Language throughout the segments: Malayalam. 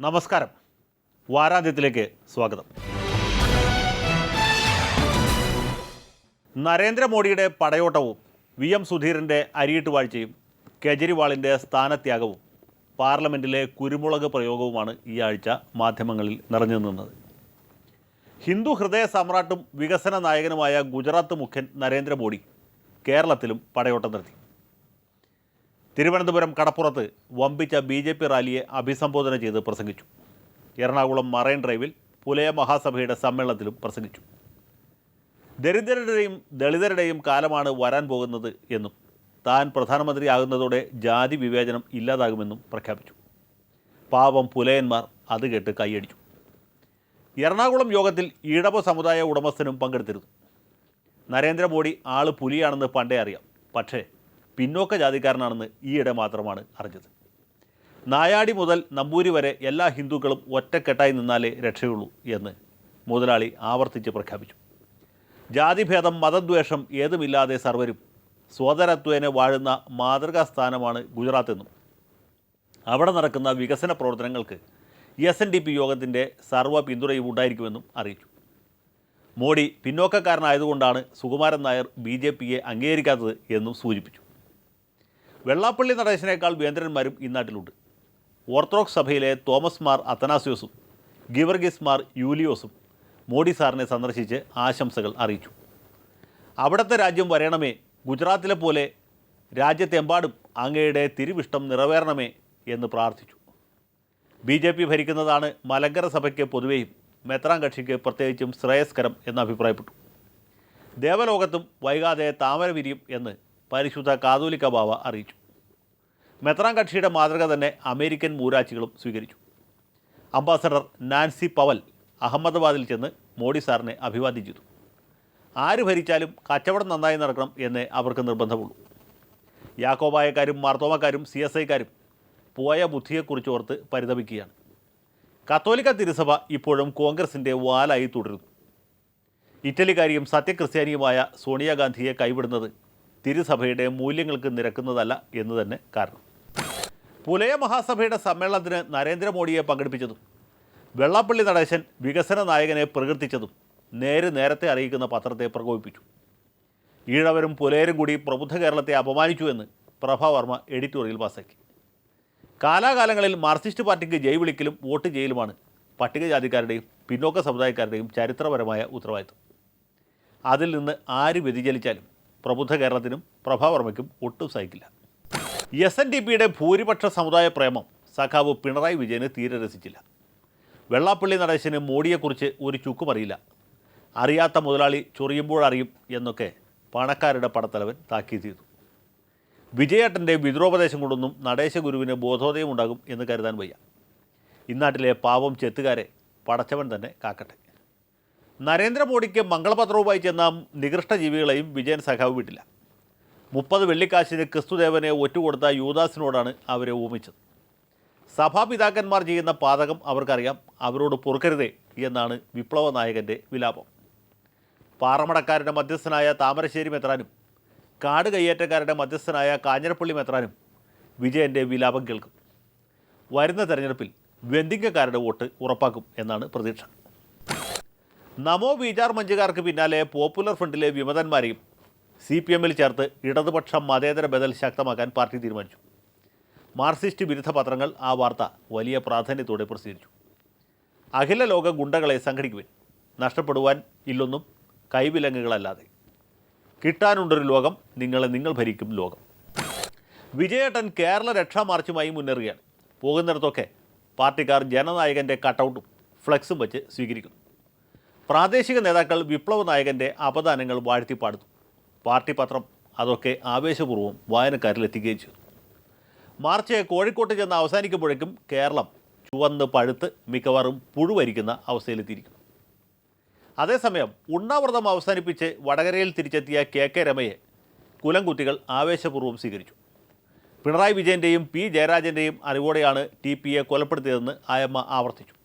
നമസ്കാരം. വാരാന്ത്യത്തിലേക്ക് സ്വാഗതം. നരേന്ദ്രമോദിയുടെ പടയോട്ടവും വി എം സുധീറിന്റെ അരിയിട്ട് വാഴ്ചയും കെജ്രിവാളിന്റെ സ്ഥാനത്യാഗവും പാർലമെന്റിലെ കുരുമുളക് പ്രയോഗവുമാണ് ഈ ആഴ്ച മാധ്യമങ്ങളിൽ നിറഞ്ഞു നിന്നത്. ഹിന്ദു ഹൃദയ സമ്രാട്ടും വികസന നായകനുമായ ഗുജറാത്ത് മുഖ്യൻ നരേന്ദ്രമോദി കേരളത്തിലും പടയോട്ടം നടത്തി. തിരുവനന്തപുരം കടപ്പുറത്ത് വമ്പിച്ച ബി ജെ പി റാലിയെ അഭിസംബോധന ചെയ്ത് പ്രസംഗിച്ചു. എറണാകുളം മറൈൻ ഡ്രൈവിൽ പുലയ മഹാസഭയുടെ സമ്മേളനത്തിലും പ്രസംഗിച്ചു. ദരിദ്രരുടെയും ദളിതരുടെയും കാലമാണ് വരാൻ പോകുന്നത് എന്നും താൻ പ്രധാനമന്ത്രിയാകുന്നതോടെ ജാതി വിവേചനം ഇല്ലാതാകുമെന്നും പ്രഖ്യാപിച്ചു. പാവം പുലയന്മാർ അത് കേട്ട് കൈയടിച്ചു. എറണാകുളം യോഗത്തിൽ ഈഴവ സമുദായ ഉടമസ്ഥനും പങ്കെടുത്തിരുന്നു. നരേന്ദ്രമോദി ആൾ പുലിയാണെന്ന് പണ്ടേ അറിയാം. പക്ഷേ പിന്നോക്ക ജാതിക്കാരനാണെന്ന് ഈയിടെ മാത്രമാണ് അറിഞ്ഞത്. നായാടി മുതൽ നമ്പൂരി വരെ എല്ലാ ഹിന്ദുക്കളും ഒറ്റക്കെട്ടായി നിന്നാലേ രക്ഷയുള്ളൂ എന്ന് മുതലാളി ആവർത്തിച്ച് പ്രഖ്യാപിച്ചു. ജാതിഭേദം മതദ്വേഷം ഏതുമില്ലാതെ സർവരും സ്വതരത്വേന വാഴുന്ന മാതൃകാ സ്ഥാനമാണ് ഗുജറാത്തെന്നും അവിടെ നടക്കുന്ന വികസന പ്രവർത്തനങ്ങൾക്ക് എസ് എൻ ഡി പി യോഗത്തിന്റെ സർവ പിന്തുണയും ഉണ്ടായിരിക്കുമെന്നും അറിയിച്ചു. മോഡി പിന്നോക്കക്കാരനായതുകൊണ്ടാണ് സുകുമാരൻ നായർ ബി ജെ പിയെ അംഗീകരിക്കാത്തത് എന്നും സൂചിപ്പിച്ചു. വെള്ളാപ്പള്ളി നടേശനേക്കാൾ വേന്ദ്രന്മാരും ഇന്നാട്ടിലുണ്ട് ഓർത്തഡോക്സ് സഭയിലെ തോമസ് മാർ അത്തനാസ്യോസും ഗിവർഗിസ് മാർ യൂലിയോസും മോഡി സാറിനെ സന്ദർശിച്ച് ആശംസകൾ അറിയിച്ചു. അവിടുത്തെ രാജ്യം വരയണമേ ഗുജറാത്തിലെ പോലെ രാജ്യത്തെമ്പാടും അങ്ങയുടെ തിരുവിഷ്ടം നിറവേറണമേ എന്ന് പ്രാർത്ഥിച്ചു. ബി ജെ പി ഭരിക്കുന്നതാണ് മലങ്കര സഭയ്ക്ക് പൊതുവെയും മെത്രാൻ കക്ഷിക്ക് പ്രത്യേകിച്ചും ശ്രേയസ്കരം എന്ന് അഭിപ്രായപ്പെട്ടു. ദേവലോകത്തും വൈകാതെ താമര വിരിയും എന്ന് പരിശുദ്ധ കാതോലിക്ക ബാവ അറിയിച്ചു. മെത്രാൻ കക്ഷിയുടെ മാതൃക തന്നെ അമേരിക്കൻ മൂരാച്ചികളും സ്വീകരിച്ചു. അംബാസഡർ നാൻസി പവൽ അഹമ്മദാബാദിൽ ചെന്ന് മോഡി സാറിനെ അഭിവാദ്യം ചെയ്തു. ആര് ഭരിച്ചാലും കച്ചവടം നന്നായി നടക്കണം എന്നേ അവർക്ക് നിർബന്ധമുള്ളൂ. യാക്കോബായക്കാരും മാർത്തോമക്കാരും സി എസ് ഐക്കാരും പോയ ബുദ്ധിയെക്കുറിച്ച് ഓർത്ത് പരിതപിക്കുകയാണ്. കത്തോലിക്ക തിരുസഭ ഇപ്പോഴും കോൺഗ്രസിന്റെ വാലായി തുടരുന്നു. ഇറ്റലിക്കാരിയും സത്യക്രിസ്ത്യാനിയുമായ സോണിയാഗാന്ധിയെ കൈവിടുന്നത് തിരുസഭയുടെ മൂല്യങ്ങൾക്ക് നിരക്കുന്നതല്ല എന്ന് തന്നെ കാരണം. പുലയ മഹാസഭയുടെ സമ്മേളനത്തിന് നരേന്ദ്രമോദിയെ പങ്കെടുപ്പിച്ചതും വെള്ളാപ്പള്ളി നടേശൻ വികസന നായകനെ പ്രകീർത്തിച്ചതും നേര് നേരത്തെ അറിയിക്കുന്ന പത്രത്തെ പ്രകോപിപ്പിച്ചു. ഈഴവരും പുലയരും കൂടി പ്രബുദ്ധ കേരളത്തെ അപമാനിച്ചു എന്ന് പ്രഭാവർമ്മ എഡിറ്റോറിയൽ പാസാക്കി കാലാകാലങ്ങളിൽ മാർക്സിസ്റ്റ് പാർട്ടിക്ക് ജയ് വിളിക്കലും വോട്ട് ചെയ്യലുമാണ് പട്ടികജാതിക്കാരുടെയും പിന്നോക്ക സമുദായക്കാരുടെയും ചരിത്രപരമായ ഉത്തരവാദിത്വം. അതിൽ നിന്ന് ആര് വ്യതിചലിച്ചാലും പ്രബുദ്ധ കേരളത്തിനും പ്രഭാവർമ്മയ്ക്കും ഒട്ടും സഹിക്കില്ല. എസ് എൻ ഡി പിയുടെ ഭൂരിപക്ഷ സമുദായ പ്രേമം സഖാവ് പിണറായി വിജയന് തീരെ രസിച്ചില്ല. വെള്ളാപ്പള്ളി നടേശന് മോഡിയെക്കുറിച്ച് ഒരു ചുക്കും അറിയില്ല അറിയാത്ത മുതലാളി ചൊറിയുമ്പോഴറിയും എന്നൊക്കെ പണക്കാരുടെ പടത്തലവൻ താക്കീത് ചെയ്തു. വിജയേട്ടന്റെ വിദ്രോപദേശം കൊണ്ടൊന്നും നടേശഗുരുവിന് ബോധോദയം ഉണ്ടാകും എന്ന് കരുതാൻ വയ്യ. ഇന്നാട്ടിലെ പാവം ചെത്തുകാരെ പടച്ചവൻ തന്നെ കാക്കട്ടെ. നരേന്ദ്രമോദിക്ക് മംഗളപത്രവുമായി ചെന്ന നികൃഷ്ട ജീവികളെയും വിജയൻ സഖാവ് വിട്ടില്ല. മുപ്പത് വെള്ളിക്കാശിന് ക്രിസ്തുദേവനെ ഒറ്റുകൊടുത്ത യൂദാസിനോടാണ് അവരെ ഊമിച്ചത് സഭാപിതാക്കന്മാർ ചെയ്യുന്ന പാതകം അവർക്കറിയാം. അവരോട് പൊറുക്കരുതേ എന്നാണ് വിപ്ലവ നായകന്റെ വിലാപം. പാറമടക്കാരുടെ മധ്യസ്ഥനായ താമരശ്ശേരി മെത്രാനും കാട് കയ്യേറ്റക്കാരുടെ മധ്യസ്ഥനായ കാഞ്ഞിരപ്പള്ളി മെത്രാനും വിജയന്റെ വിലാപം കേൾക്കും. വരുന്ന തെരഞ്ഞെടുപ്പിൽ വെന്തിങ്കക്കാരുടെ വോട്ട് ഉറപ്പാക്കും എന്നാണ് പ്രതീക്ഷ. നമോ ബീജാർ മഞ്ചുകാർക്ക് പിന്നാലെ പോപ്പുലർ ഫ്രണ്ടിലെ വിമതന്മാരെയും സി പി എമ്മിൽ ചേർത്ത് ഇടതുപക്ഷ മതേതര ബദൽ ശക്തമാക്കാൻ പാർട്ടി തീരുമാനിച്ചു. മാർക്സിസ്റ്റ് വിരുദ്ധ പത്രങ്ങൾ ആ വാർത്ത വലിയ പ്രാധാന്യത്തോടെ പ്രസിദ്ധീകരിച്ചു. അഖില ലോക ഗുണ്ടകളെ സംഘടിക്കുവാൻ. നഷ്ടപ്പെടുവാൻ ഇല്ലൊന്നും കൈവിലങ്ങുകളല്ലാതെ. കിട്ടാനുണ്ടൊരു ലോകം നിങ്ങളെ നിങ്ങൾ ഭരിക്കും ലോകം. വിജയേട്ടൻ കേരള രക്ഷാ മാർച്ചുമായി മുന്നേറുകയാണ്. പോകുന്നിടത്തൊക്കെ പാർട്ടിക്കാർ ജനനായകന്റെ കട്ടൗട്ടും ഫ്ലെക്സും വെച്ച് സ്വീകരിക്കുന്നു. പ്രാദേശിക നേതാക്കൾ വിപ്ലവ നായകന്റെ അപദാനങ്ങൾ വാഴ്ത്തിപ്പാടുന്നു. പാർട്ടി പത്രം അതൊക്കെ ആവേശപൂർവം വായനക്കാരിൽ എത്തിക്കുകയും ചെയ്തു. മാർച്ച് കോഴിക്കോട്ട് ചെന്ന് അവസാനിക്കുമ്പോഴേക്കും കേരളം ചുവന്ന് പഴുത്ത് മിക്കവാറും പുഴുവരിക്കുന്ന അവസ്ഥയിലെത്തിയിരിക്കും അതേസമയം ഉണ്ണാവ്രതം അവസാനിപ്പിച്ച് വടകരയിൽ തിരിച്ചെത്തിയ കെ കെ രമയെ കുലംകുത്തികൾ ആവേശപൂർവം സ്വീകരിച്ചു. പിണറായി വിജയന്റെയും പി ജയരാജന്റെയും അറിവോടെയാണ് ടി പിയെ കൊലപ്പെടുത്തിയതെന്ന് ആയമ്മ ആവർത്തിച്ചു.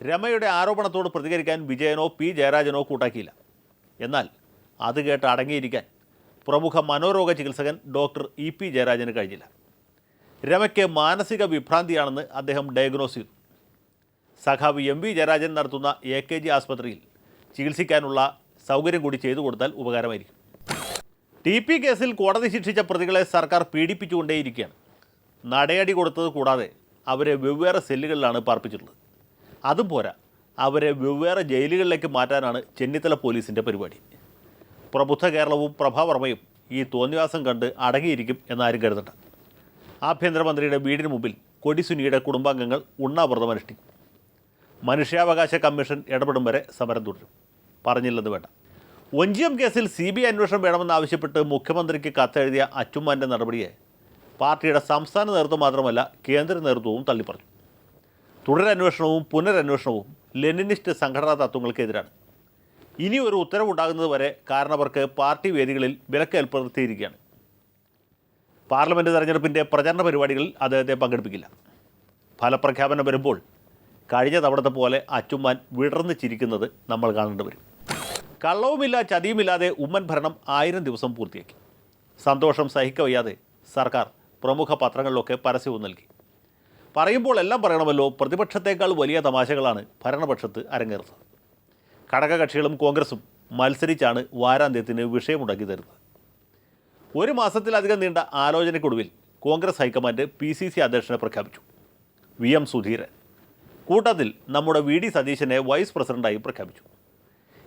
രമയുടെ ആരോപണത്തോട് പ്രതികരിക്കാൻ വിജയനോ പി ജയരാജനോ കൂട്ടാക്കിയില്ല. എന്നാൽ അത് കേട്ട് അടങ്ങിയിരിക്കാൻ പ്രമുഖ മനോരോഗ ചികിത്സകൻ ഡോക്ടർ ഇ പി ജയരാജന് കഴിഞ്ഞില്ല. രമയ്ക്ക് മാനസിക വിഭ്രാന്തിയാണെന്ന് അദ്ദേഹം ഡയഗ്നോസ് ചെയ്തു. സഖാവ് എം വി ജയരാജൻ നടത്തുന്ന എ കെ ജി ആസ്പത്രിയിൽ ചികിത്സിക്കാനുള്ള സൗകര്യം കൂടി ചെയ്തു കൊടുത്താൽ ഉപകാരമായിരിക്കും. ടി പി കേസിൽ കോടതി ശിക്ഷിച്ച പ്രതികളെ സർക്കാർ പീഡിപ്പിച്ചുകൊണ്ടേയിരിക്കുകയാണ്. നടയടി കൊടുത്തത് കൂടാതെ അവരെ വെവ്വേറെ സെല്ലുകളിലാണ് പാർപ്പിച്ചിട്ടുള്ളത്. അതും പോരാ അവരെ വെവ്വേറെ ജയിലുകളിലേക്ക് മാറ്റാനാണ് ചെന്നിത്തല പോലീസിന്റെ പരിപാടി. പ്രബുദ്ധ കേരളവും പ്രഭാവർമ്മയും ഈ തോന്നിവാസം കണ്ട് അടങ്ങിയിരിക്കും എന്നാരും കരുതണ്ട. ആഭ്യന്തരമന്ത്രിയുടെ വീടിന് മുമ്പിൽ കൊടിസുനിയുടെ കുടുംബാംഗങ്ങൾ ഉണ്ണാവ്രതം അനുഷ്ഠിക്കും മനുഷ്യാവകാശ കമ്മീഷൻ ഇടപെടും വരെ സമരം തുടരും. പറഞ്ഞില്ലെന്ന് വേണ്ട. ഒഞ്ചിയം കേസിൽ സി ബി ഐ അന്വേഷണം വേണമെന്നാവശ്യപ്പെട്ട് മുഖ്യമന്ത്രിക്ക് കത്തെഴുതിയ അച്ചുമ്മാന്റെ നടപടിയെ പാർട്ടിയുടെ സംസ്ഥാന നേതൃത്വം മാത്രമല്ല കേന്ദ്ര നേതൃത്വവും തള്ളിപ്പറഞ്ഞു. തുടരന്വേഷണവും പുനരന്വേഷണവും ലെനിനിസ്റ്റ് സംഘടനാ തത്വങ്ങൾക്കെതിരാണ്. ഇനി ഒരു ഉത്തരവുണ്ടാകുന്നത് വരെ കാരണവർക്ക് പാർട്ടി വേദികളിൽ വിലക്ക് ഏർപ്പെടുത്തിയിരിക്കുകയാണ് പാർലമെന്റ് തെരഞ്ഞെടുപ്പിന്റെ പ്രചരണ പരിപാടികളിൽ അദ്ദേഹത്തെ പങ്കെടുപ്പിക്കില്ല. ഫലപ്രഖ്യാപനം വരുമ്പോൾ കഴിഞ്ഞ തവണത്തെ പോലെ അച്ചുമ്മാൻ വിടർന്ന് ചിരിക്കുന്നത് നമ്മൾ കാണേണ്ടി വരും. കള്ളവുമില്ല ചതിയുമില്ലാതെ ഉമ്മൻ ഭരണം ആയിരം ദിവസം പൂർത്തിയാക്കി. സന്തോഷം സഹിക്കവയ്യാതെ സർക്കാർ പ്രമുഖ പത്രങ്ങളിലൊക്കെ പരസ്യവും നൽകി. പറയുമ്പോൾ എല്ലാം പറയണമല്ലോ പ്രതിപക്ഷത്തേക്കാൾ വലിയ തമാശകളാണ് ഭരണപക്ഷത്ത് അരങ്ങേറുന്നത്. ഘടകകക്ഷികളും കോൺഗ്രസും മത്സരിച്ചാണ് വാരാന്ത്യത്തിന് വിഷയമുണ്ടാക്കി തരുന്നത്. ഒരു മാസത്തിലധികം നീണ്ട ആലോചനയ്ക്കൊടുവിൽ Congress high command P C C അധ്യക്ഷനെ പ്രഖ്യാപിച്ചു. V M Sudheeran. കൂട്ടത്തിൽ നമ്മുടെ വി ഡി സതീശനെ വൈസ് പ്രസിഡന്റായി പ്രഖ്യാപിച്ചു.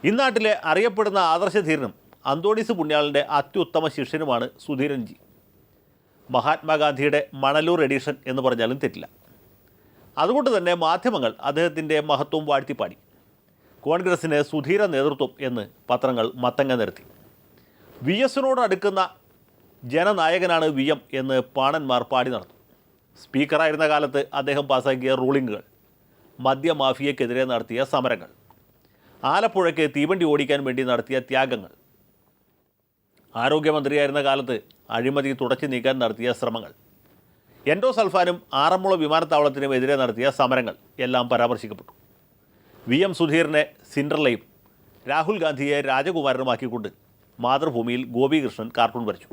ഇന്നാട്ടിലെ അറിയപ്പെടുന്ന ആദർശധീരനും അന്തോണീസ് പുണ്യാളിന്റെ അത്യുത്തമ ശിഷ്യനുമാണ് സുധീരൻജി. മഹാത്മാഗാന്ധിയുടെ മണലൂർ എഡിഷൻ എന്ന് പറഞ്ഞാലും തെറ്റില്ല. അതുകൊണ്ട് തന്നെ മാധ്യമങ്ങൾ അദ്ദേഹത്തിന്റെ മഹത്വം വാഴ്ത്തിപ്പാടി. കോൺഗ്രസിന് സുധീര നേതൃത്വം എന്ന് പത്രങ്ങൾ മത്തങ്ങ നിർത്തി വി എസിനോട് അടുക്കുന്ന ജനനായകനാണ് വി എം എന്ന് പാണന്മാർ പാടി നടന്നു. സ്പീക്കറായിരുന്ന കാലത്ത് അദ്ദേഹം പാസാക്കിയ റൂളിങ്ങുകൾ മദ്യമാഫിയക്കെതിരെ നടത്തിയ സമരങ്ങൾ ആലപ്പുഴയ്ക്ക് തീവണ്ടി ഓടിക്കാൻ വേണ്ടി നടത്തിയ ത്യാഗങ്ങൾ ആരോഗ്യമന്ത്രിയായിരുന്ന കാലത്ത് അഴിമതി തുടച്ചു നീക്കാൻ നടത്തിയ ശ്രമങ്ങൾ. എൻഡോസൾഫാനും ആറന്മുള വിമാനത്താവളത്തിനും എതിരെ നടത്തിയ സമരങ്ങൾ എല്ലാം പരാമർശിക്കപ്പെട്ടു. വി എം സുധീറിനെ സിൻഡർലയും രാഹുൽ ഗാന്ധിയെ രാജകുമാരനുമാക്കിക്കൊണ്ട് മാതൃഭൂമിയിൽ ഗോപികൃഷ്ണൻ കാർട്ടൂൺ വരച്ചു.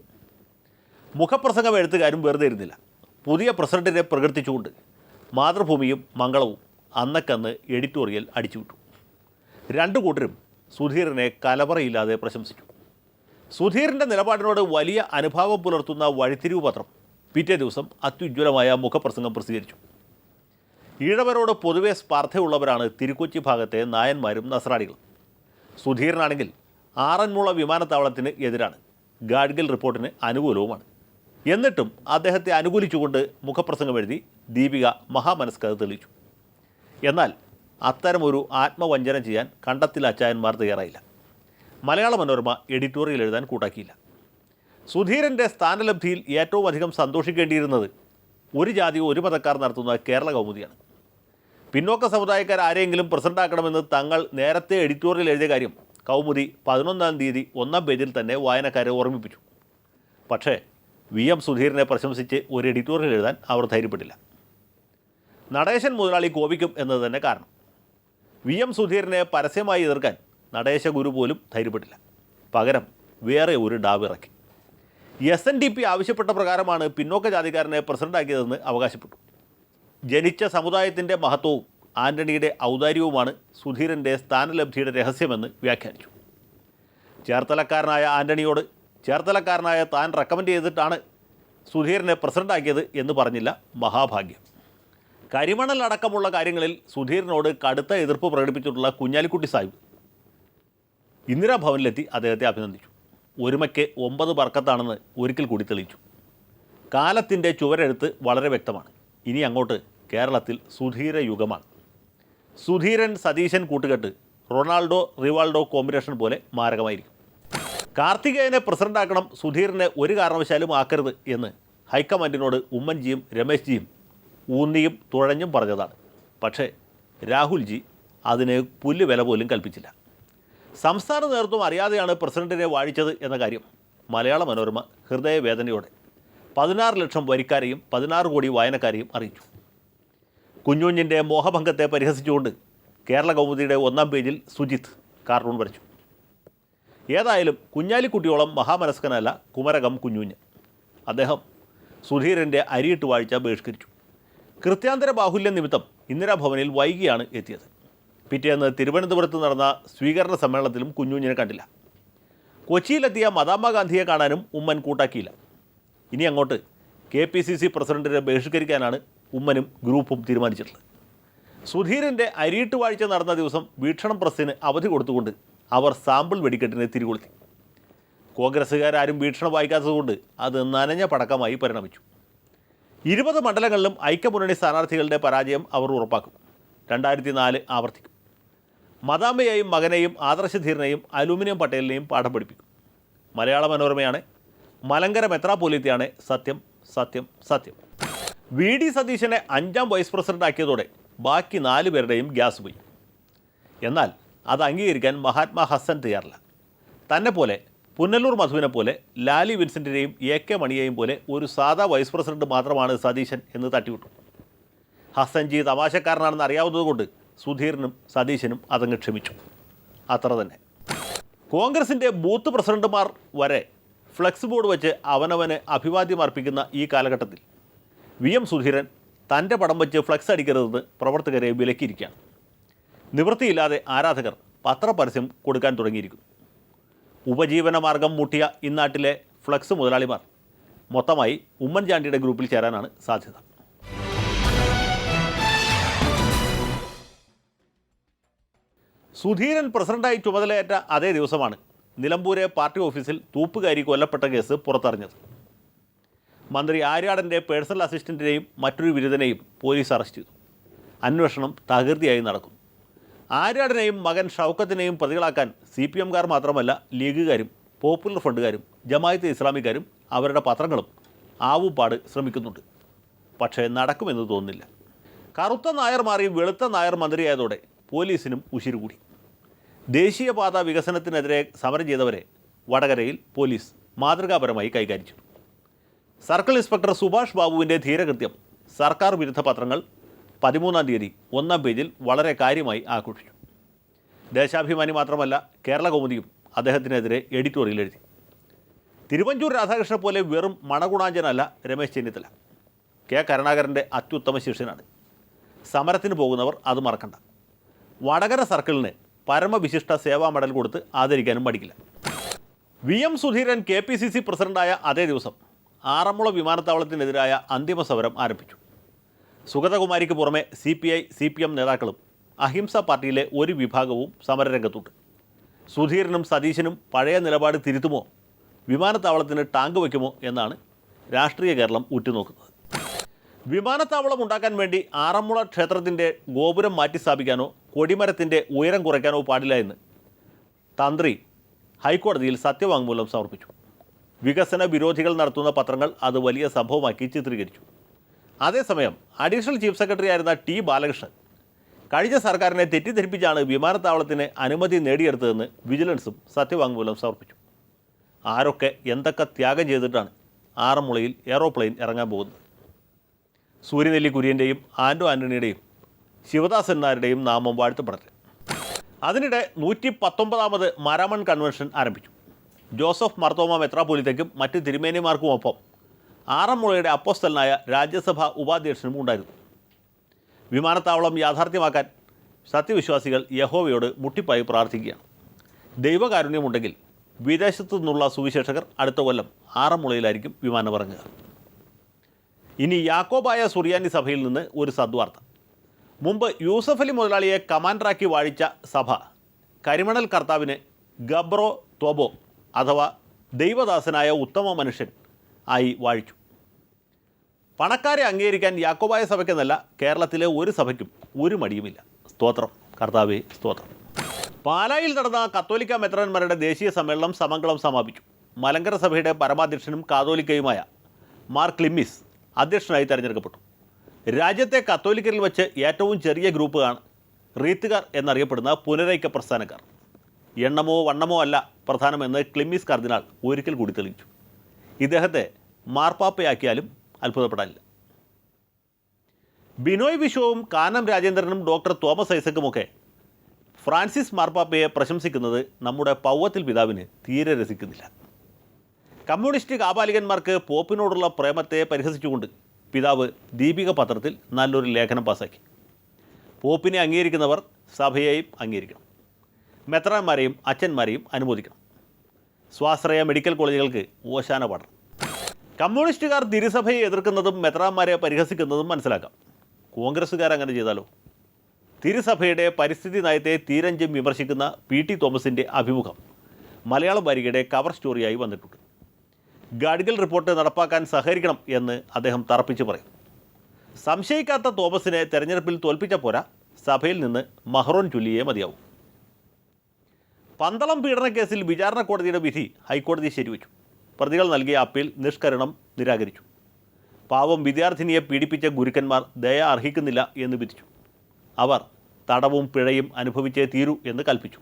മുഖപ്രസംഗം എഴുത്തുകാരും വെറുതെ ഇരുന്നില്ല. പുതിയ പ്രസിഡന്റിനെ പ്രകീർത്തിച്ചുകൊണ്ട് മാതൃഭൂമിയും മംഗളവും അന്നക്കന്ന് എഡിറ്റോറിയൽ അടിച്ചുവിട്ടു. രണ്ടു കൂട്ടരും സുധീറിനെ കലവറയില്ലാതെ പ്രശംസിച്ചു. സുധീറിന്റെ നിലപാടിനോട് വലിയ അനുഭാവം പുലർത്തുന്ന വഴിത്തിരിവ് പത്രം പിറ്റേ ദിവസം അത്യുജ്വലമായ മുഖപ്രസംഗം പ്രസിദ്ധീകരിച്ചു. ഈഴവരോട് പൊതുവെ സ്പർദ്ധയുള്ളവരാണ് തിരുക്കൊച്ചി ഭാഗത്തെ നായന്മാരും നസ്രാണികളും. സുധീരനാണെങ്കിൽ ആറന്മുള വിമാനത്താവളത്തിന് എതിരാണ്. ഗാഡ്ഗിൽ റിപ്പോർട്ടിന് അനുകൂലവുമാണ്. എന്നിട്ടും അദ്ദേഹത്തെ അനുകൂലിച്ചുകൊണ്ട് മുഖപ്രസംഗം എഴുതി ദീപിക മഹാമനസ്കത തെളിയിച്ചു. എന്നാൽ അത്തരമൊരു ആത്മവഞ്ചന ചെയ്യാൻ കണ്ടത്തിൽ അച്ചായന്മാർ തയ്യാറായില്ല. മലയാള മനോരമ എഡിറ്റോറിയൽ എഴുതാൻ കൂട്ടാക്കിയില്ല. സുധീരന്റെ സ്ഥാനലബ്ധിയിൽ ഏറ്റവും അധികം സന്തോഷിക്കേണ്ടിയിരുന്നത് ഒരു ജാതി ഒരു മതക്കാർ നടത്തുന്ന കേരള കൗമുദിയാണ്. പിന്നോക്ക സമുദായക്കാർ ആരെങ്കിലും പ്രസിഡന്റാക്കണമെന്ന് തങ്ങൾ നേരത്തെ എഡിറ്റോറിയൽ എഴുതിയ കാര്യം കൗമുദി പതിനൊന്നാം തീയതി ഒന്നാം പേജിൽ തന്നെ വായനക്കാരെ ഓർമ്മിപ്പിച്ചു. പക്ഷേ വി എം സുധീറിനെ പ്രശംസിച്ച് ഒരു എഡിറ്റോറിയൽ എഴുതാൻ അവർ ധൈര്യപ്പെട്ടില്ല. നടേശൻ മുതലാളി കോപിക്കും എന്നത് തന്നെ കാരണം. വി എം സുധീറിനെ പരസ്യമായി എതിർക്കാൻ നടേശ ഗുരു പോലും ധൈര്യപ്പെട്ടില്ല. പകരം വേറെ ഒരു ഡാവിറക്കി എസ് എൻ ഡി പി ആവശ്യപ്പെട്ട പ്രകാരമാണ് പിന്നോക്ക ജാതിക്കാരനെ പ്രസിഡന്റാക്കിയതെന്ന് അവകാശപ്പെട്ടു. ജനിച്ച സമുദായത്തിന്റെ മഹത്വവും ആന്റണിയുടെ ഔദാര്യവുമാണ് സുധീരന്റെ സ്ഥാനലബ്ധിയുടെ രഹസ്യമെന്ന് വ്യാഖ്യാനിച്ചു. ചേർത്തലക്കാരനായ ആന്റണിയോട് ചേർത്തലക്കാരനായ താൻ റെക്കമെൻഡ് ചെയ്തിട്ടാണ് സുധീരനെ പ്രസിഡന്റാക്കിയത് എന്ന് പറഞ്ഞില്ല മഹാഭാഗ്യം. കരിമണൽ അടക്കമുള്ള കാര്യങ്ങളിൽ സുധീരനോട് കടുത്ത എതിർപ്പ് പ്രകടിപ്പിച്ചിട്ടുള്ള കുഞ്ഞാലിക്കുട്ടി സാഹിബ്. ഇന്ദിരാഭവനിലെത്തി അദ്ദേഹത്തെ അഭിനന്ദിച്ചു. ഒരുമയ്ക്ക് ഒമ്പത് വർക്കത്താണെന്ന് ഒരിക്കൽ കൂടി തെളിയിച്ചു. കാലത്തിന്റെ ചുവരെഴുത്ത് വളരെ വ്യക്തമാണ്. ഇനി അങ്ങോട്ട് കേരളത്തിൽ സുധീര യുഗമാണ്. സുധീരൻ സതീശൻ കൂട്ടുകെട്ട് റൊണാൾഡോ റിവാൾഡോ കോമ്പിനേഷൻ പോലെ മാരകമായിരിക്കും. കാർത്തികേയനെ പ്രസിഡന്റാക്കണം സുധീറിനെ ഒരു കാരണവശാലും ആക്കരുത് എന്ന് ഹൈക്കമാൻഡിനോട് ഉമ്മൻജിയും രമേശ്ജിയും ഊന്നിയും തുഴഞ്ഞും പറഞ്ഞതാണ്. പക്ഷേ രാഹുൽജി അതിന് പുല്ല് വില പോലും കൽപ്പിച്ചില്ല. സംസ്ഥാന നേതൃത്വം അറിയാതെയാണ് പ്രസിഡന്റിനെ വാഴിച്ചത് എന്ന കാര്യം മലയാള മനോരമ ഹൃദയവേദനയോടെ പതിനാറ് ലക്ഷം വരിക്കാരെയും പതിനാറ് കോടി വായനക്കാരെയും അറിയിച്ചു. കുഞ്ഞുഞ്ഞിന്റെ മോഹഭംഗത്തെ പരിഹസിച്ചുകൊണ്ട് കേരള കൗമുദിയുടെ ഒന്നാം പേജിൽ സുജിത്ത് കാർട്ടൂൺ വരച്ചു. ഏതായാലും കുഞ്ഞാലിക്കുട്ടിയോളം മഹാമനസ്കനല്ല കുമരകം കുഞ്ഞുഞ്ഞ്. അദ്ദേഹം സുധീരന്റെ അരിയിട്ട് വാഴ്ച ബഹിഷ്കരിച്ചു. കൃത്യാന്തര ബാഹുല്യ നിമിത്തം ഇന്ദിരാഭവനിൽ വൈകിയാണ് എത്തിയത്. പിറ്റേന്ന് തിരുവനന്തപുരത്ത് നടന്ന സ്വീകരണ സമ്മേളനത്തിലും കുഞ്ഞുഞ്ഞിനെ കണ്ടില്ല. കൊച്ചിയിലെത്തിയ മഹാത്മാഗാന്ധിയെ കാണാനും ഉമ്മൻ കൂട്ടാക്കിയില്ല. ഇനി അങ്ങോട്ട് കെ പി സി സി പ്രസിഡന്റിനെ ബഹിഷ്കരിക്കാനാണ് ഉമ്മനും ഗ്രൂപ്പും തീരുമാനിച്ചിട്ടുള്ളത്. സുധീരന്റെ അരിയിട്ട് വാഴ്ച നടന്ന ദിവസം വീക്ഷണം പ്രസ്സിന് അവധി കൊടുത്തുകൊണ്ട് അവർ സാമ്പിൾ വെടിക്കെട്ടിനെ തിരികൊളുത്തി. കോൺഗ്രസ്സുകാരും വീക്ഷണം വായിക്കാത്തതുകൊണ്ട് അത് നനഞ്ഞ പടക്കമായി പരിണമിച്ചു. ഇരുപത് മണ്ഡലങ്ങളിലും ഐക്യമുന്നണി സ്ഥാനാർത്ഥികളുടെ പരാജയം അവർ ഉറപ്പാക്കും. രണ്ടായിരത്തി നാല് ആവർത്തിക്കും. മദാമ്മയെയും മകനെയും ആദർശധീരനെയും അലൂമിനിയം പട്ടേലിനെയും പാഠം പഠിപ്പിക്കും. മലയാള മനോരമയാണ്. മലങ്കര മെത്രാപോലിത്തയാണ് സത്യം സത്യം സത്യം. വി. ഡി. സതീശനെ അഞ്ചാം വൈസ് പ്രസിഡന്റ് ആക്കിയതോടെ ബാക്കി നാല് പേരുടെയും ഗ്യാസ് പോയി. എന്നാൽ അത് അംഗീകരിക്കാൻ മഹാത്മാ ഹസൻ തയ്യാറില്ല. തന്നെ പോലെ പുന്നല്ലൂർ മധുവിനെ പോലെ ലാലി വിൻസെന്റിനെയും എ കെ മണിയെയും പോലെ ഒരു സാധാ വൈസ് പ്രസിഡന്റ് മാത്രമാണ് സതീശൻ എന്ന് തട്ടിവിട്ടു. ഹസൻജി തമാശക്കാരനാണെന്ന് അറിയാവുന്നതുകൊണ്ട് സുധീറിനും സതീശനും അതങ്ങ് ക്ഷമിച്ചു. അത്ര തന്നെ. കോൺഗ്രസിന്റെ ബൂത്ത് പ്രസിഡന്റുമാർ വരെ ഫ്ലെക്സ് ബോർഡ് വെച്ച് അവനവന് അഭിവാദ്യം അർപ്പിക്കുന്ന ഈ കാലഘട്ടത്തിൽ വി എം സുധീരൻ തന്റെ പടം വെച്ച് ഫ്ലെക്സ് അടിക്കരുതെന്ന് പ്രവർത്തകരെ വിലക്കിയിരിക്കുകയാണ്. നിവൃത്തിയില്ലാതെ ആരാധകർ പത്രപരസ്യം കൊടുക്കാൻ തുടങ്ങിയിരിക്കുന്നു. ഉപജീവന മാർഗം മുട്ടിയ ഇന്നാട്ടിലെ ഫ്ലക്സ് മുതലാളിമാർ മൊത്തമായി ഉമ്മൻചാണ്ടിയുടെ ഗ്രൂപ്പിൽ ചേരാനാണ് സാധ്യത. സുധീരൻ പ്രസിഡന്റായി ചുമതലയേറ്റ അതേ ദിവസമാണ് നിലമ്പൂരെ പാർട്ടി ഓഫീസിൽ തൂപ്പുകാരി കൊല്ലപ്പെട്ട കേസ് പുറത്തറിഞ്ഞത്. മന്ത്രി ആര്യാടന്റെ പേഴ്സണൽ അസിസ്റ്റന്റിനെയും മറ്റൊരു ബിരുദനെയും പോലീസ് അറസ്റ്റ് ചെയ്തു. അന്വേഷണം തകൃതിയായി നടക്കും. ആര്യാടനെയും മകൻ ഷൗക്കത്തിനെയും പ്രതികളാക്കാൻ സി പി എംകാർ മാത്രമല്ല ലീഗുകാരും പോപ്പുലർ ഫണ്ടുകാരും ജമായത്ത് ഇസ്ലാമിക്കാരും അവരുടെ പത്രങ്ങളും ആവുപാട് ശ്രമിക്കുന്നുണ്ട്. പക്ഷേ നടക്കുമെന്ന് തോന്നുന്നില്ല. കറുത്ത നായർ മാറി വെളുത്ത നായർ മന്ത്രിയായതോടെ പോലീസിനും ഉശിരു കൂടി ദേശീയപാത വികസനത്തിനെതിരെ സമരം ചെയ്തവരെ വടകരയിൽ പോലീസ് മാതൃകാപരമായി കൈകാര്യം ചെയ്തു. സർക്കിൾ ഇൻസ്പെക്ടർ സുഭാഷ് ബാബുവിന്റെ ധീരകൃത്യം സർക്കാർ വിരുദ്ധ പത്രങ്ങൾ പതിമൂന്നാം തീയതി ഒന്നാം പേജിൽ വളരെ കാര്യമായി ആഘോഷിച്ചു. ദേശാഭിമാനി മാത്രമല്ല കേരള കൗമുദിയും അദ്ദേഹത്തിനെതിരെ എഡിറ്റോറിയൽ എഴുതി. തിരുവഞ്ചൂർ രാധാകൃഷ്ണനെ പോലെ വെറും മണഗുണാഞ്ചനല്ല രമേശ് ചെന്നിത്തല. കെ കരുണാകരന്റെ അത്യുത്തമ ശിഷ്യനാണ്. സമരത്തിന് പോകുന്നവർ അത് മറക്കണ്ട. വടകര സർക്കിളിന് പരമവിശിഷ്ട സേവാ മെഡൽ കൊടുത്ത് ആദരിക്കാനും പഠിക്കില്ല. V M Sudheeran K P C C പ്രസിഡന്റായ അതേ ദിവസം ആറന്മുള വിമാനത്താവളത്തിനെതിരായ അന്തിമ സമരം ആരംഭിച്ചു. സുഗതകുമാരിക്ക് പുറമെ C P I C P M നേതാക്കളും അഹിംസ പാർട്ടിയിലെ ഒരു വിഭാഗവും സമരരംഗത്തുണ്ട്. സുധീരനും സതീശനും പഴയ നിലപാട് തിരുത്തുമോ? വിമാനത്താവളത്തിന് ടാങ്ക് വയ്ക്കുമോ? എന്നാണ് രാഷ്ട്രീയ കേരളം ഉറ്റുനോക്കുന്നത്. വിമാനത്താവളം ഉണ്ടാക്കാൻ വേണ്ടി ആറന്മുള ക്ഷേത്രത്തിന്റെ ഗോപുരം മാറ്റി സ്ഥാപിക്കാനോ കൊടിമരത്തിന്റെ ഉയരം കുറയ്ക്കാനോ പാടില്ല എന്ന് തന്ത്രി ഹൈക്കോടതിയിൽ സത്യവാങ്മൂലം സമർപ്പിച്ചു. വികസന വിരോധികൾ നടത്തുന്ന പത്രങ്ങൾ അത് വലിയ സംഭവമാക്കി ചിത്രീകരിച്ചു. അതേസമയം അഡീഷണൽ ചീഫ് സെക്രട്ടറി ആയിരുന്ന ടി ബാലകൃഷ്ണൻ കഴിഞ്ഞ സർക്കാരിനെ തെറ്റിദ്ധരിപ്പിച്ചാണ് വിമാനത്താവളത്തിന് അനുമതി നേടിയെടുത്തതെന്ന് വിജിലൻസും സത്യവാങ്മൂലം സമർപ്പിച്ചു. ആരൊക്കെ എന്തൊക്കെ ത്യാഗം ചെയ്തിട്ടാണ് ആറന്മുളയിൽ എയ്റോപ്ലെയിൻ ഇറങ്ങാൻ പോകുന്നത്? സൂര്യനെല്ലി കുര്യന്റെയും ആൻഡോ ആന്റണിയുടെയും ശിവദാസന്മാരുടെയും നാമം വാഴ്ത്തപ്പെടട്ടെ. അതിനിടെ നൂറ്റി പത്തൊമ്പതാമത് മാരാമൺ കൺവെൻഷൻ ആരംഭിച്ചു ജോസഫ് മർത്തോമ മെത്രാപോലിത്തയ്ക്കും മറ്റ് തിരുമേനിമാർക്കുമൊപ്പം ആറന്മുളയുടെ അപ്പോസ്തലനായ രാജ്യസഭാ ഉപാധ്യക്ഷനും ഉണ്ടായിരുന്നു. വിമാനത്താവളം യാഥാർത്ഥ്യമാക്കാൻ സത്യവിശ്വാസികൾ യഹോവയോട് മുട്ടിപ്പായി പ്രാർത്ഥിക്കുകയാണ്. ദൈവകാരുണ്യമുണ്ടെങ്കിൽ വിദേശത്തു നിന്നുള്ള സുവിശേഷകർ അടുത്ത കൊല്ലം ആറന്മുളയിലായിരിക്കും വിമാനമിറങ്ങുക. ഇനി യാക്കോബായ സുറിയാനി സഭയിൽ നിന്ന് ഒരു സദ്വാർത്ത. മുമ്പ് യൂസഫ് അലി മുതലാളിയെ കമാൻഡറാക്കി വാഴിച്ച സഭ കരിമണൽ കർത്താവിന് ഗബ്രോ ത്വബോ അഥവാ ദൈവദാസനായ ഉത്തമ മനുഷ്യൻ ആയി വാഴിച്ചു. പണക്കാരെ അംഗീകരിക്കാൻ യാക്കോബായ സഭയ്ക്കെന്നല്ല കേരളത്തിലെ ഒരു സഭയ്ക്കും ഒരു മടിയുമില്ല. സ്തോത്രം. കർത്താവേ സ്തോത്രം. പാലായിൽ നടന്ന കത്തോലിക്ക മെത്രന്മാരുടെ ദേശീയ സമ്മേളനം സമംഗളം സമാപിച്ചു. മലങ്കര സഭയുടെ പരമാധ്യക്ഷനും കാതോലിക്കയുമായ മാർ ക്ലിമ്മിസ് അധ്യക്ഷനായി തെരഞ്ഞെടുക്കപ്പെട്ടു. രാജ്യത്തെ കത്തോലിക്കരിൽ വെച്ച് ഏറ്റവും ചെറിയ ഗ്രൂപ്പാണ് റീത്തുകാർ എന്നറിയപ്പെടുന്ന പുനരൈക്യ പ്രസ്ഥാനക്കാർ. എണ്ണമോ വണ്ണമോ അല്ല പ്രധാനമെന്ന് ക്ലിമ്മിസ് കർദിനാൾ ഒരിക്കൽ കൂടി തെളിയിച്ചു. ഇദ്ദേഹത്തെ മാർപ്പാപ്പയാക്കിയാലും അത്ഭുതപ്പെടാനില്ല. ബിനോയ് വിശ്വവും കാനം രാജേന്ദ്രനും ഡോക്ടർ തോമസ് ഐസക്കുമൊക്കെ ഫ്രാൻസിസ് മാർപ്പാപ്പയെ പ്രശംസിക്കുന്നത് നമ്മുടെ പൗവത്തിൽ പിതാവിന് തീരെ രസിക്കുന്നില്ല. കമ്മ്യൂണിസ്റ്റ് കാപാലികന്മാർക്ക് പോപ്പിനോടുള്ള പ്രേമത്തെ പരിഹസിച്ചുകൊണ്ട് പിതാവ് ദീപിക പത്രത്തിൽ നല്ലൊരു ലേഖനം പാസാക്കി. പോപ്പിനെ അംഗീകരിക്കുന്നവർ സഭയെയും അംഗീകരിക്കണം. മെത്രാന്മാരെയും അച്ഛന്മാരെയും അനുമോദിക്കണം. സ്വാശ്രയ മെഡിക്കൽ കോളേജുകൾക്ക് ഓശാന പാടണം കമ്മ്യൂണിസ്റ്റുകാർ തിരുസഭയെ എതിർക്കുന്നതും മെത്രാന്മാരെ പരിഹസിക്കുന്നതും മനസ്സിലാക്കാം. കോൺഗ്രസ്സുകാർ അങ്ങനെ ചെയ്താലോ? തിരുസഭയുടെ പരിസ്ഥിതി നയത്തെ തീരഞ്ചും വിമർശിക്കുന്ന പി ടി തോമസിന്റെ അഭിമുഖം മലയാളം വാരികയുടെ കവർ സ്റ്റോറിയായി വന്നിട്ടുണ്ട്. ഗാഡ്ഗിൽ റിപ്പോർട്ട് നടപ്പാക്കാൻ സഹകരിക്കണം എന്ന് അദ്ദേഹം തറപ്പിച്ച് പറയും. സംശയിക്കാത്ത തോമസിനെ തെരഞ്ഞെടുപ്പിൽ തോൽപ്പിച്ച പോരാ സഭയിൽ നിന്ന് മഹ്റോൻ ചൊല്ലിയേ മതിയാവും. പന്തളം പീഡനക്കേസിൽ കേസിൽ വിചാരണ കോടതിയുടെ വിധി ഹൈക്കോടതി ശരിവച്ചു. പ്രതികൾ നൽകിയ അപ്പീൽ നിഷ്കരണം നിരാകരിച്ചു. പാവം വിദ്യാർത്ഥിനിയെ പീഡിപ്പിച്ച ഗുരുക്കന്മാർ ദയ അർഹിക്കുന്നില്ല എന്ന് വിധിച്ചു. അവർ തടവും പിഴയും അനുഭവിച്ചേ തീരൂ എന്ന് കൽപ്പിച്ചു.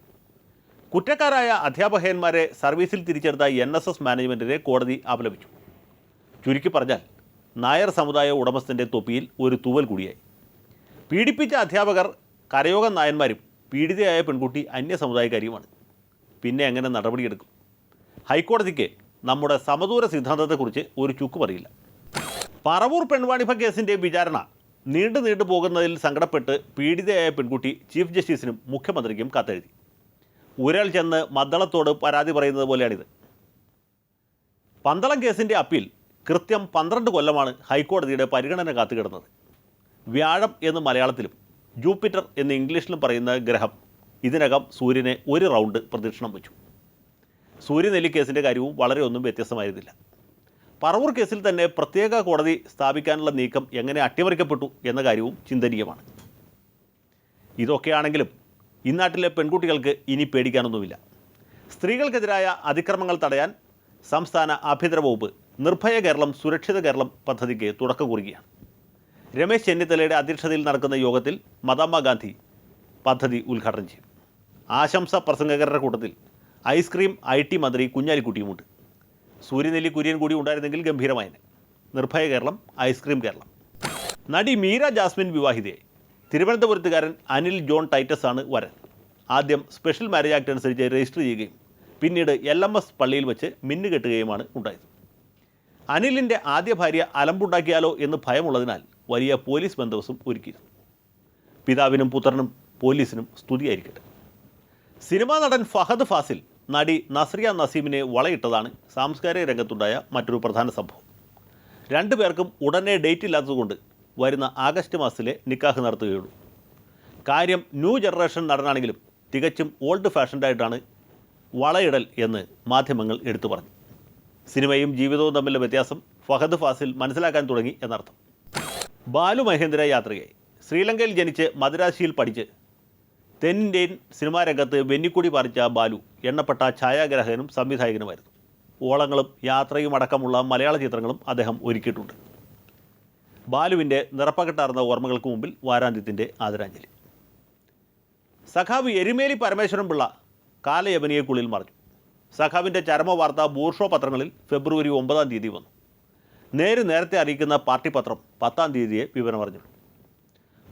കുറ്റക്കാരായ അധ്യാപകന്മാരെ സർവീസിൽ തിരിച്ചെടുത്ത എൻ എസ് എസ് മാനേജ്മെന്റിനെ കോടതി അപലപിച്ചു. ചുരുക്കി പറഞ്ഞാൽ നായർ സമുദായ ഉടമസ്ഥന്റെ തൊപ്പിയിൽ ഒരു തൂവൽ കൂടിയായി. പീഡിപ്പിച്ച അധ്യാപകർ കരയോഗ നായന്മാരും പീഡിതയായ പെൺകുട്ടി അന്യ സമുദായക്കാരിയുമാണ് പിന്നെ എങ്ങനെ നടപടിയെടുക്കും? ഹൈക്കോടതിക്ക് നമ്മുടെ സമദൂര സിദ്ധാന്തത്തെക്കുറിച്ച് ഒരു ചുക്ക് പറയില്ല. പറവൂർ പെൺവാണിഭ കേസിന്റെ വിചാരണ നീണ്ടു നീണ്ടു പോകുന്നതിൽ സങ്കടപ്പെട്ട് പീഡിതയായ പെൺകുട്ടി ചീഫ് ജസ്റ്റിസിനും മുഖ്യമന്ത്രിക്കും കത്തെഴുതി. ഉരൽ ചെന്ന് മദ്ദളത്തോട് പരാതി പറയുന്നത് പോലെയാണിത്. പന്തളം കേസിന്റെ അപ്പീൽ കൃത്യം പന്ത്രണ്ട് കൊല്ലമാണ് ഹൈക്കോടതിയുടെ പരിഗണന കാത്തുകിടന്നത്. വ്യാഴം എന്ന് മലയാളത്തിലും ജൂപ്പിറ്റർ എന്ന് ഇംഗ്ലീഷിലും പറയുന്ന ഗ്രഹം. ഇതിനകം സൂര്യനെ ഒരു റൗണ്ട് പ്രദക്ഷിണം വെച്ചു. സൂര്യനെല്ലി കേസിന്റെ കാര്യവും വളരെ ഒന്നും വ്യത്യസ്തമായിരുന്നില്ല. പറവൂർ കേസിൽ തന്നെ പ്രത്യേക കോടതി സ്ഥാപിക്കാനുള്ള നീക്കം എങ്ങനെ അട്ടിമറിക്കപ്പെട്ടു എന്ന കാര്യവും ചിന്തനീയമാണ്. ഇതൊക്കെയാണെങ്കിലും ഇന്നാട്ടിലെ പെൺകുട്ടികൾക്ക് ഇനി പേടിക്കാനൊന്നുമില്ല. സ്ത്രീകൾക്കെതിരായ അതിക്രമങ്ങൾ തടയാൻ സംസ്ഥാന ആഭ്യന്തര വകുപ്പ് നിർഭയ കേരളം സുരക്ഷിത കേരളം പദ്ധതിക്ക് തുടക്കം കുറിക്കുകയാണ്. രമേശ് ചെന്നിത്തലയുടെ അധ്യക്ഷതയിൽ നടക്കുന്ന യോഗത്തിൽ മദാമ്മ ഗാന്ധി പദ്ധതി ഉദ്ഘാടനം ചെയ്യും. ആശംസ പ്രസംഗകരുടെ കൂട്ടത്തിൽ ഐസ്ക്രീം ഐ ടി മന്ത്രി കുഞ്ഞാലിക്കുട്ടിയുമുണ്ട്. സൂര്യനെല്ലി കുര്യൻ കൂടി ഉണ്ടായിരുന്നെങ്കിൽ ഗംഭീരമായനെ. Nirbhaya Keralam ice cream Keralam. നടി മീര ജാസ്മിൻ വിവാഹിതയായി. തിരുവനന്തപുരത്തുകാരൻ അനിൽ ജോൺ ടൈറ്റസ് ആണ് വരൻ. ആദ്യം സ്പെഷ്യൽ മാരേജ് ആക്ട് അനുസരിച്ച് രജിസ്റ്റർ ചെയ്യുകയും പിന്നീട് എൽ എം എസ് പള്ളിയിൽ വെച്ച് മിന്നുകെട്ടുകയുമാണ് ഉണ്ടായത്. അനിലിന്റെ ആദ്യ ഭാര്യ അലമ്പുണ്ടാക്കിയാലോ എന്ന് ഭയമുള്ളതിനാൽ വലിയ പോലീസ് ബന്ദോബസ്തും ഒരുക്കിയിരുന്നു. പിതാവിനും പുത്രനും പോലീസിനും സ്തുതിയായിരിക്കട്ടെ. സിനിമാ നടൻ ഫഹദ് ഫാസിൽ നടി നസ്രിയ നസീമിനെ വളയിട്ടതാണ് സാംസ്കാരിക രംഗത്തുണ്ടായ മറ്റൊരു പ്രധാന സംഭവം. രണ്ടു പേർക്കും ഉടനെ ഡേറ്റ് ഇല്ലാത്തതുകൊണ്ട് വരുന്ന ആഗസ്റ്റ് മാസത്തിലെ നിക്കാഹ് നടത്തുകയുള്ളൂ. കാര്യം ന്യൂ ജനറേഷൻ നടനാണെങ്കിലും തികച്ചും ഓൾഡ് ഫാഷൻഡായിട്ടാണ് വളയിടൽ എന്ന് മാധ്യമങ്ങൾ എടുത്തു പറഞ്ഞു. സിനിമയും ജീവിതവും തമ്മിലുള്ള വ്യത്യാസം ഫഹദ് ഫാസിൽ മനസ്സിലാക്കാൻ തുടങ്ങി എന്നർത്ഥം. ബാലു മഹേന്ദ്ര യാത്രയായി. ശ്രീലങ്കയിൽ ജനിച്ച് മദ്രാശിയിൽ പഠിച്ച് തെന്നിന്ത്യൻ സിനിമാ രംഗത്ത് വെന്നിക്കുടി പറിച്ച ബാലു എണ്ണപ്പെട്ട ഛായാഗ്രാഹകനും സംവിധായകനുമായിരുന്നു. ഓളങ്ങളും യാത്രയും അടക്കമുള്ള മലയാള ചിത്രങ്ങളും അദ്ദേഹം ഒരുക്കിയിട്ടുണ്ട്. ബാലുവിന്റെ നിറപ്പകട്ടാർന്ന ഓർമ്മകൾക്ക് മുമ്പിൽ വാരാന്ത്യത്തിന്റെ ആദരാഞ്ജലി. സഖാവ് എരുമേലി പരമേശ്വരൻ പിള്ള കാലയവനിയെക്കുള്ളിൽ മറിഞ്ഞു. സഖാവിന്റെ ചരമ വാർത്ത ബൂർഷോ പത്രങ്ങളിൽ ഫെബ്രുവരി ഒമ്പതാം തീയതി വന്നു. നേര് നേരത്തെ അറിയിക്കുന്ന പാർട്ടി പത്രം പത്താം തീയതിയെ വിവരമറിഞ്ഞുള്ളൂ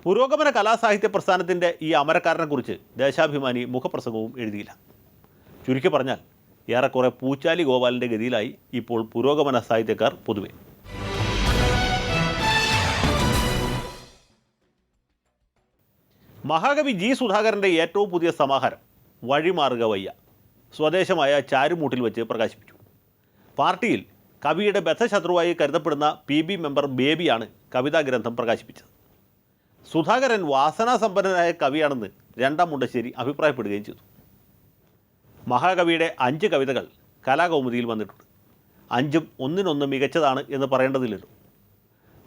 പുരോഗമന കലാസാഹിത്യ പ്രസ്ഥാനത്തിന്റെ ഈ അമരക്കാരനെക്കുറിച്ച് ദേശാഭിമാനി മുഖപ്രസംഗവും എഴുതിയില്ല. ചുരുക്കി പറഞ്ഞാൽ ഏറെക്കുറെ പൂച്ചാലി ഗോപാലിന്റെ ഗതിയിലായി ഇപ്പോൾ പുരോഗമന സാഹിത്യക്കാർ പൊതുവെ. മഹാകവി ജി സുധാകരന്റെ ഏറ്റവും പുതിയ സമാഹാരം വഴിമാറുക വയ്യ സ്വദേശമായ ചാരുമൂട്ടിൽ വെച്ച് പ്രകാശിപ്പിച്ചു. പാർട്ടിയിൽ കവിയുടെ ബദ്ധശത്രുവായി കരുതപ്പെടുന്ന പി ബി മെമ്പർ ബേബിയാണ് കവിതാ ഗ്രന്ഥം പ്രകാശിപ്പിച്ചത്. സുധാകരൻ വാസനാസമ്പന്നനായ കവിയാണെന്ന് രണ്ടാം മുണ്ടശ്ശേരി അഭിപ്രായപ്പെടുകയും ചെയ്തു. മഹാകവിയുടെ അഞ്ച് കവിതകൾ കലാകൗമുദിയിൽ വന്നിട്ടുണ്ട്. അഞ്ചും ഒന്നിനൊന്ന് മികച്ചതാണ് എന്ന് പറയേണ്ടതില്ലല്ലോ.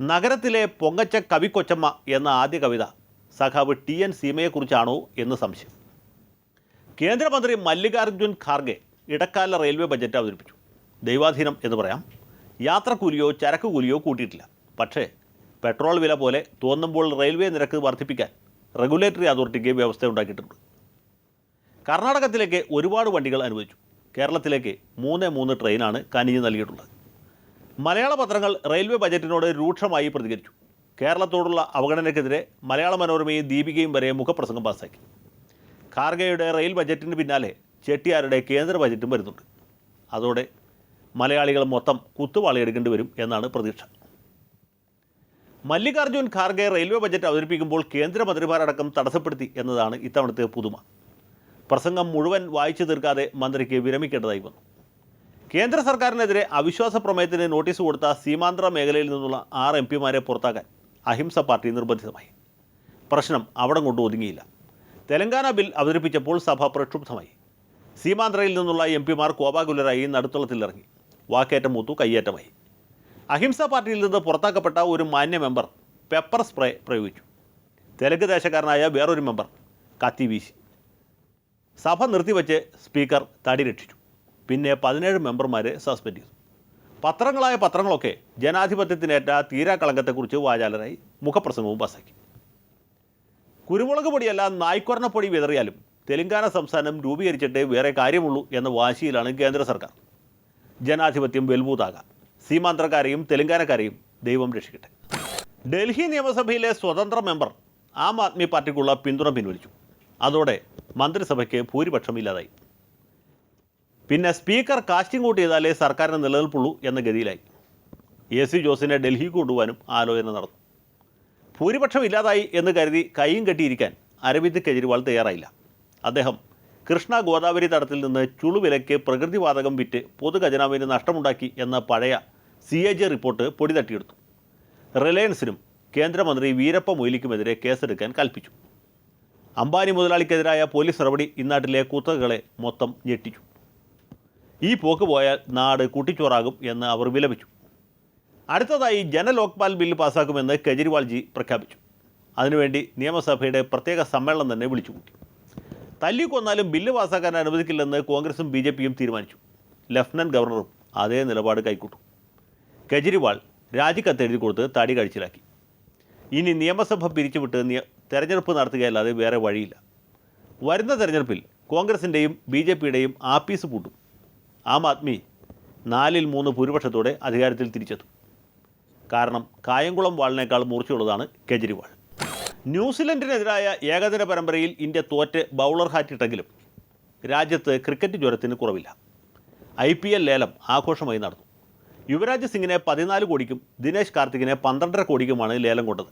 നഗരത്തിലെ പൊങ്ങച്ച കവിക്കൊച്ചമ്മ എന്ന ആദ്യ കവിത സഖാവ് ടി എൻ സീമയെക്കുറിച്ചാണോ എന്ന് സംശയം. കേന്ദ്രമന്ത്രി മല്ലികാർജുൻ ഖാർഗെ ഇടക്കാല റെയിൽവേ ബജറ്റ് അവതരിപ്പിച്ചു. ദൈവാധീനം എന്ന് പറയാം. യാത്രക്കൂലിയോ ചരക്ക് കൂലിയോ കൂട്ടിയിട്ടില്ല. പക്ഷേ പെട്രോൾ വില പോലെ തോന്നുമ്പോൾ റെയിൽവേ നിരക്ക് വർദ്ധിപ്പിക്കാൻ റെഗുലേറ്ററി അതോറിറ്റിക്ക് വ്യവസ്ഥ ഉണ്ടാക്കിയിട്ടുണ്ട്. കർണാടകത്തിലേക്ക് ഒരുപാട് വണ്ടികൾ അനുവദിച്ചു. കേരളത്തിലേക്ക് മൂന്ന് മൂന്ന് ട്രെയിനാണ് കനിഞ്ഞ് നൽകിയിട്ടുള്ളത്. മലയാള പത്രങ്ങൾ റെയിൽവേ ബജറ്റിനോട് രൂക്ഷമായി പ്രതികരിച്ചു. കേരളത്തോടുള്ള അവഗണനയ്ക്കെതിരെ മലയാള മനോരമയും ദീപികയും വരെ മുഖപ്രസംഗം പാസാക്കി ഖാർഗെയുടെ റെയിൽ ബജറ്റിന് പിന്നാലെ ചെട്ടിയാരുടെ കേന്ദ്ര ബജറ്റും വരുന്നുണ്ട്. അതോടെ മലയാളികൾ മൊത്തം കുത്തുവാളിയെടുക്കേണ്ടി വരും എന്നാണ് പ്രതീക്ഷ. മല്ലികാർജുൻ ഖാർഗെ റെയിൽവേ ബജറ്റ് അവതരിപ്പിക്കുമ്പോൾ കേന്ദ്രമന്ത്രിമാരടക്കം തടസ്സപ്പെടുത്തി എന്നതാണ് ഇത്തവണത്തെ പുതുമ. പ്രസംഗം മുഴുവൻ വായിച്ചു തീർക്കാതെ മന്ത്രിക്ക് വിരമിക്കേണ്ടതായി വന്നു. കേന്ദ്ര സർക്കാരിനെതിരെ അവിശ്വാസ പ്രമേയത്തിന് നോട്ടീസ് കൊടുത്ത സീമാന്ധ്ര മേഖലയിൽ നിന്നുള്ള ആറ് എം പിമാരെ പുറത്താക്കാൻ അഹിംസ പാർട്ടി നിർബന്ധിതമായി. പ്രശ്നം അവിടെ കൊണ്ട് ഒതുങ്ങിയില്ല. തെലങ്കാന ബിൽ അവതരിപ്പിച്ചപ്പോൾ സഭ പ്രക്ഷുബ്ധമായി. സീമാന്ധ്രയിൽ നിന്നുള്ള എം പിമാർ കോപാകുലരായി നടുത്തളത്തിലിറങ്ങി വാക്കേറ്റം മൂത്തു കയ്യേറ്റമായി. അഹിംസ പാർട്ടിയിൽ നിന്ന് പുറത്താക്കപ്പെട്ട ഒരു മാന്യ മെമ്പർ പെപ്പർ സ്പ്രേ പ്രയോഗിച്ചു. തെലുങ്ക് ദേശക്കാരനായ വേറൊരു മെമ്പർ കത്തി വീശി. സഭ നിർത്തിവെച്ച് സ്പീക്കർ തടി രക്ഷിച്ചു. പിന്നെ പതിനേഴ് മെമ്പർമാരെ സസ്പെൻഡ് ചെയ്തു. പത്രങ്ങളായ പത്രങ്ങളൊക്കെ ജനാധിപത്യത്തിനേറ്റ തീരാക്കളങ്കത്തെക്കുറിച്ച് വാചാലനായി മുഖപ്രസംഗവും പാസാക്കി. കുരുമുളക് പൊടിയല്ല നായ്ക്കൊരണ പൊടി വിതറിയാലും തെലങ്കാന സംസ്ഥാനം രൂപീകരിച്ചിട്ടേ വേറെ കാര്യമുള്ളൂ എന്ന വാശിയിലാണ് കേന്ദ്ര സർക്കാർ. ജനാധിപത്യം വെൽബൂതാകാം സീമാന്തരക്കാരെയും തെലങ്കാനക്കാരെയും ദൈവം രക്ഷിക്കട്ടെ. ഡൽഹി നിയമസഭയിലെ സ്വതന്ത്ര മെമ്പർ ആം ആദ്മി പാർട്ടിക്കുള്ള പിന്തുണ പിൻവലിച്ചു. അതോടെ മന്ത്രിസഭയ്ക്ക് ഭൂരിപക്ഷം ഇല്ലാതായി പിന്നെ സ്പീക്കർ കാസ്റ്റിംഗ് കൂട്ട് ചെയ്താലേ സർക്കാരിന് നിലനിൽപ്പുള്ളൂ എന്ന ഗതിയിലായി. എ സി ജോസിനെ ഡൽഹിക്ക് കൊണ്ടുപോകാനും ആലോചന നടന്നു. ഭൂരിപക്ഷം ഇല്ലാതായി എന്ന് കരുതി കൈയും കെട്ടിയിരിക്കാൻ അരവിന്ദ് കെജ്രിവാൾ തയ്യാറായില്ല. അദ്ദേഹം കൃഷ്ണ ഗോദാവരി തടത്തിൽ നിന്ന് ചുളുവിലയ്ക്ക് പ്രകൃതിവാതകം വിറ്റ് പൊതുഖജനാവിന് നഷ്ടമുണ്ടാക്കി എന്ന പഴയ സി എ ജി റിപ്പോർട്ട് പൊടി തട്ടിയെടുത്തു റിലയൻസിനും കേന്ദ്രമന്ത്രി വീരപ്പ മൊയ്ലിക്കുമെതിരെ കേസെടുക്കാൻ കൽപ്പിച്ചു. അംബാനി മുതലാളിക്കെതിരായ പോലീസ് നടപടി ഇന്നാട്ടിലെ കുത്തകകളെ മൊത്തം ഞെട്ടിച്ചു. ഈ പോക്ക് പോയാൽ നാട് കൂട്ടിച്ചോറാകും എന്ന് അവർ വിലപിച്ചു. അടുത്തതായി ജനലോക്പാൽ ബില്ല് പാസ്സാക്കുമെന്ന് കെജ്രിവാൾജി പ്രഖ്യാപിച്ചു. അതിനുവേണ്ടി നിയമസഭയുടെ പ്രത്യേക സമ്മേളനം തന്നെ വിളിച്ചു കൂട്ടി തല്ലിക്കൊന്നാലും ബില്ല് പാസ്സാക്കാൻ അനുവദിക്കില്ലെന്ന് കോൺഗ്രസും ബി ജെ പിയും തീരുമാനിച്ചു. ലഫ്റ്റനന്റ് ഗവർണറും അതേ നിലപാട് കൈക്കൂട്ടു. കെജ്രിവാൾ രാജിക്കത്ത് എഴുതി കൊടുത്ത് തടി കഴിച്ചിലാക്കി ഇനി നിയമസഭ പിരിച്ചുവിട്ട് നിയ തെരഞ്ഞെടുപ്പ് നടത്തുകയല്ലാതെ വേറെ വഴിയില്ല. വരുന്ന തെരഞ്ഞെടുപ്പിൽ കോൺഗ്രസിന്റെയും ബി ജെ പിയുടെയും ആപ്പീസ് പൂട്ടും. ആം ആദ്മി നാലിൽ മൂന്ന് ഭൂരിപക്ഷത്തോടെ അധികാരത്തിൽ തിരിച്ചെത്തും. കാരണം കായംകുളം വാളിനേക്കാൾ മൂർച്ചയുള്ളതാണ് കെജ്രിവാൾ. ന്യൂസിലൻഡിനെതിരായ ഏകദിന പരമ്പരയിൽ ഇന്ത്യ തോറ്റ് ബൗളർ ഹാറ്റിട്ടെങ്കിലും രാജ്യത്ത് ക്രിക്കറ്റ് ജ്വരത്തിന് കുറവില്ല. ഐ പി എൽ ലേലം ആഘോഷമായി നടന്നു. യുവരാജ് സിംഗിനെ പതിനാല് കോടിക്കും ദിനേശ് കാർത്തികിനെ പന്ത്രണ്ടര കോടിക്കുമാണ് ലേലം കൊണ്ടത്.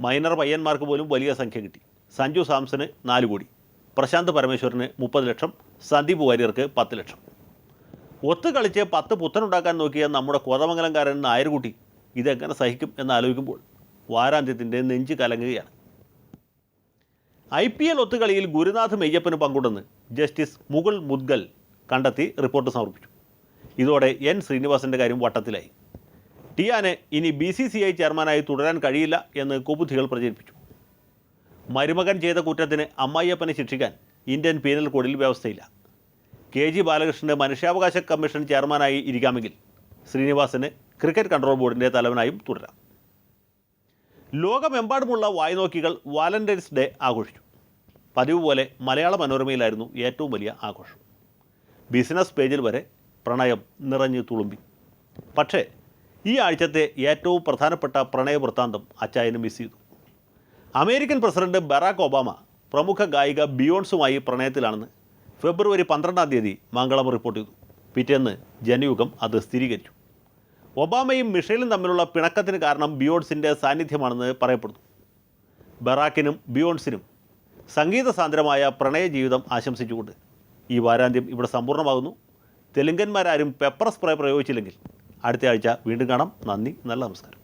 മൈനർ പയ്യന്മാർക്ക് പോലും വലിയ സംഖ്യ കിട്ടി. സഞ്ജു സാംസന് നാല് കോടി. പ്രശാന്ത് പരമേശ്വരന് മുപ്പത് ലക്ഷം. സന്ദീപ് വാര്യർക്ക് പത്ത് ലക്ഷം. ഒത്തു കളിച്ച് പത്ത് പുത്തനുണ്ടാക്കാൻ നോക്കിയ നമ്മുടെ കോതമംഗലംകാരൻ നായർകുട്ടി ഇതെങ്ങനെ സഹിക്കും എന്ന് ആലോചിക്കുമ്പോൾ വാരാന്ത്യത്തിന്റെ നെഞ്ച് കലങ്ങുകയാണ്. ഐ പി എൽ ഒത്തുകളിയിൽ ഗുരുനാഥ് മെയ്യപ്പന് പങ്കുണ്ടെന്ന് ജസ്റ്റിസ് മുകുൾ മുദ്ഗൽ കണ്ടെത്തി റിപ്പോർട്ട് സമർപ്പിച്ചു. ഇതോടെ എൻ ശ്രീനിവാസന്റെ കാര്യം വട്ടത്തിലായി. ടിയാനെ ഇനി ബി സി സി ഐ ചെയർമാനായി തുടരാൻ കഴിയില്ല എന്ന് കുബുദ്ധികൾ പ്രചരിപ്പിച്ചു. മരുമകൻ ചെയ്ത കുറ്റത്തിന് അമ്മായിയപ്പനെ ശിക്ഷിക്കാൻ ഇന്ത്യൻ പീനൽ കോഡിൽ വ്യവസ്ഥയില്ല. കെ ജി ബാലകൃഷ്ണന്റെ മനുഷ്യാവകാശ കമ്മീഷൻ ചെയർമാനായി ഇരിക്കാമെങ്കിൽ ശ്രീനിവാസന് ക്രിക്കറ്റ് കൺട്രോൾ ബോർഡിന്റെ തലവനായും തുടരാം. ലോകമെമ്പാടുമുള്ള വായ്നോക്കികൾ വാലന്റൈൻസ് ഡേ ആഘോഷിച്ചു. പതിവ് പോലെ മലയാള മനോരമയിലായിരുന്നു ഏറ്റവും വലിയ ആഘോഷം. ബിസിനസ് പേജിൽ വരെ പ്രണയം നിറഞ്ഞു തുളുമ്പി. പക്ഷേ ഈ ആഴ്ചത്തെ ഏറ്റവും പ്രധാനപ്പെട്ട പ്രണയ വൃത്താന്തം അച്ചായന് മിസ് ചെയ്തു. അമേരിക്കൻ പ്രസിഡന്റ് ബറാക്ക് ഒബാമ പ്രമുഖ ഗായിക ബിയോൺസുമായി പ്രണയത്തിലാണെന്ന് ഫെബ്രുവരി പന്ത്രണ്ടാം തീയതി മംഗളം റിപ്പോർട്ട് ചെയ്തു. പിറ്റേന്ന് ജനയുഗം അത് സ്ഥിരീകരിച്ചു. ഒബാമയും മിഷേലും തമ്മിലുള്ള പിണക്കത്തിന് കാരണം ബിയോൺസിന്റെ സാന്നിധ്യമാണെന്ന് പറയപ്പെടുന്നു. ബറാക്കിനും ബിയോൺസിനും സംഗീത സാന്ദ്രമായ പ്രണയ ജീവിതം ആശംസിച്ചുകൊണ്ട് ഈ വാരാന്ത്യം ഇവിടെ സമ്പൂർണമാകുന്നു. തെലുങ്കന്മാരാരും പെപ്പർ സ്പ്രേ പ്രയോഗിച്ചില്ലെങ്കിൽ അടുത്ത ആഴ്ച വീണ്ടും കാണാം. നന്ദി നല്ല നമസ്കാരം.